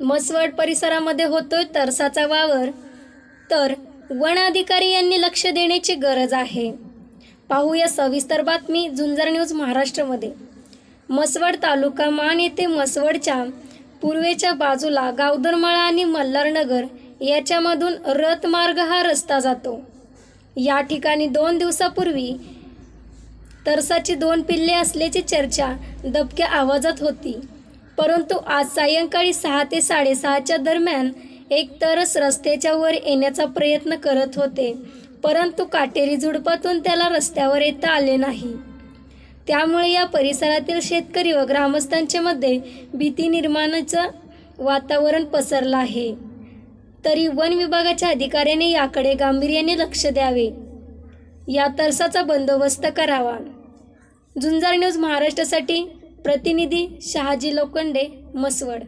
मसवड परिसरामध्ये होतोय तरसाचा वावर. तर वन अधिकारी यांनी लक्ष देण्याची गरज आहे. पाहूया सविस्तर बातमी झुंजर न्यूज महाराष्ट्रामध्ये. मसवड तालुका मान येथे मसवडच्या पूर्वेच्या बाजूला गावदरमाळा आणि मल्हारनगर याच्यामधून रथमार्ग हा रस्ता जातो. या ठिकाणी दोन दिवसापूर्वी तरसाची दोन पिल्ले असल्याची चर्चा दबक्या आवाजात होती. परंतु आज सायंकाळी सहा ते साडेसहाच्या दरम्यान एक तरस रस्त्याच्या वर येण्याचा प्रयत्न करत होते. परंतु काटेरी झुडपातून त्याला रस्त्यावर येता आले नाही. त्यामुळे या परिसरातील शेतकरी व ग्रामस्थांच्या मध्ये भीती निर्माणाचं वातावरण पसरलं आहे. तरी वन विभागाच्या अधिकाऱ्याने याकडे गांभीर्याने लक्ष द्यावे. या तरसाचा बंदोबस्त करावा. झुंजार न्यूज महाराष्ट्रासाठी प्रतिनिधी शहाजी लोखंडे मसवड